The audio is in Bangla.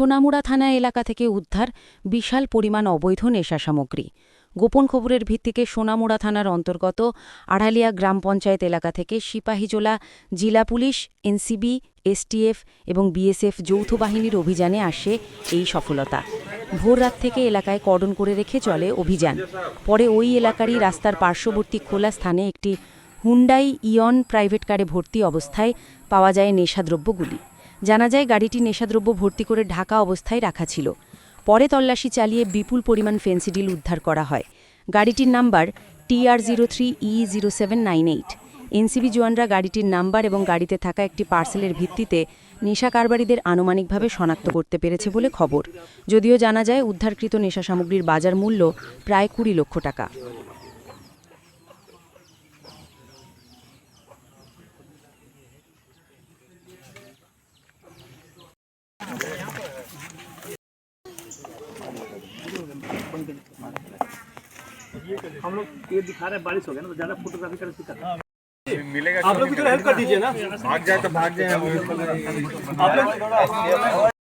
সোনামুড়া থানা এলাকা থেকে উদ্ধার বিশাল পরিমাণ অবৈধ নেশা সামগ্রী। গোপন খবরের ভিত্তিতে সোনামুড়া থানার অন্তর্গত আড়ালিয়া গ্রাম পঞ্চায়েত এলাকা থেকে সিপাহীজোলা জেলা পুলিশ, এনসিবি, এসটিএফ এবং বিএসএফ যৌথ বাহিনীর অভিযানে আসে এই সফলতা। ভোররাত থেকে এলাকায় কর্ডন করে রেখে চলে অভিযান। পরে ওই এলাকারই রাস্তার পার্শ্ববর্তী খোলা স্থানে একটি হুন্ডাই ইয়ন প্রাইভেট কারে ভর্তি অবস্থায় পাওয়া যায় নেশাদ্রব্যগুলি জানা যায় গাড়িটি নেশাদ্রব্য ভর্তি করে ঢাকা অবস্থায় রাখা ছিল। পরে তল্লাশি চালিয়ে বিপুল পরিমাণ ফেন্সিডিল উদ্ধার করা হয়। গাড়িটির number TR zero three E zero seven nine eight. NCB জওয়ানরা গাড়িটির নাম্বার এবং গাড়িতে থাকা একটি পার্সেলের ভিত্তিতে নেশা কারবারিদের আনুমানিকভাবে শনাক্ত করতে পেরেছে বলে খবর। যদিও জানা যায়, উদ্ধারকৃত নেশা সামগ্রীর বাজার মূল্য প্রায় কুড়ি লক্ষ টাকা। हम लोग ये दिखा रहे हैं बारिश हो गया ना तो ज़्यादा फोटोग्राफी कर सकते मिलेगा आप लोग भी थोड़ा हेल्प कर दीजिए ना। भाग जाए तो भाग जाए। आप लोग